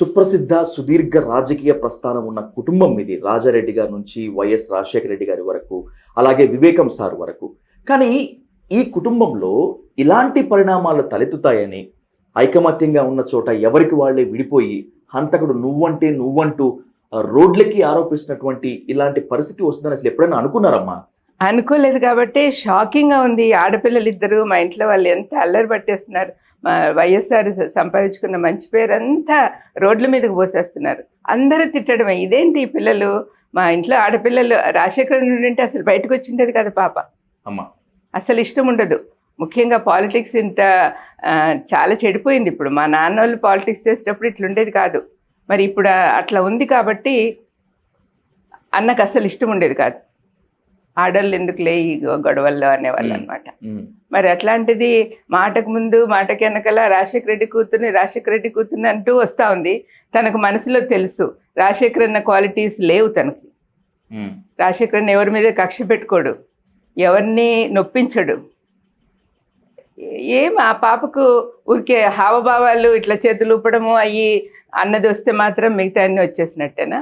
సుప్రసిద్ధ సుదీర్ఘ రాజకీయ ప్రస్థానం ఉన్న కుటుంబం ఇది. రాజారెడ్డి గారి నుంచి వైఎస్ రాజశేఖర రెడ్డి గారి వరకు అలాగే వివేకం సార్ వరకు. కానీ ఈ కుటుంబంలో ఇలాంటి పరిణామాలు తలెత్తుతాయని ఐకమత్యంగా ఉన్న చోట ఎవరికి వాళ్ళే విడిపోయి హంతకుడు నువ్వంటే నువ్వంటూ రోడ్లకి ఆరోపిస్తున్నటువంటి ఇలాంటి పరిస్థితి వస్తుందని అసలు ఎప్పుడైనా అనుకున్నారమ్మా? అనుకోలేదు కాబట్టి షాకింగ్గా ఉంది. ఆడపిల్లలు ఇద్దరు మా ఇంట్లో వాళ్ళు ఎంత అల్లరి పట్టేస్తున్నారు. వైఎస్ఆర్ సంపాదించుకున్న మంచి పేరు అంతా రోడ్ల మీదకి పోసేస్తున్నారు. అందరూ తిట్టడమే. ఇదేంటి ఈ పిల్లలు? మా ఇంట్లో ఆడపిల్లలు రాజశేఖర్ నుండి అసలు బయటకు వచ్చిండేది కదా పాప. అమ్మా. అసలు ఇష్టం ఉండదు. ముఖ్యంగా పాలిటిక్స్ ఇంత చాలా చెడిపోయింది ఇప్పుడు. మా నాన్న వాళ్ళు పాలిటిక్స్ చేసేటప్పుడు ఇట్లుండేది కాదు. మరి ఇప్పుడు అట్లా ఉంది కాబట్టి అన్నకు అసలు ఇష్టం ఉండేది కాదు. ఆడవాళ్ళు ఎందుకు లే ఈ గొడవల్లో అనేవాళ్ళు. అనమాట మరి అట్లాంటిది మాటకు ముందు మాటకి వెనకాల రాజశేఖర రెడ్డి కూతుర్ని రాజశేఖర రెడ్డి కూతుర్ని అంటూ వస్తూ ఉంది. తనకు మనసులో తెలుసు రాజశేఖర్ అన్న క్వాలిటీస్ లేవు తనకి. రాజశేఖరన్ ఎవరి మీద కక్ష పెట్టుకోడు ఎవరిని నొప్పించడు. ఏం ఆ పాపకు ఊరికే హావభావాలు ఇట్లా చేతులు ఊపడము అయ్యి అన్నది వస్తే మాత్రం మిగతా అన్ని వచ్చేసినట్టేనా.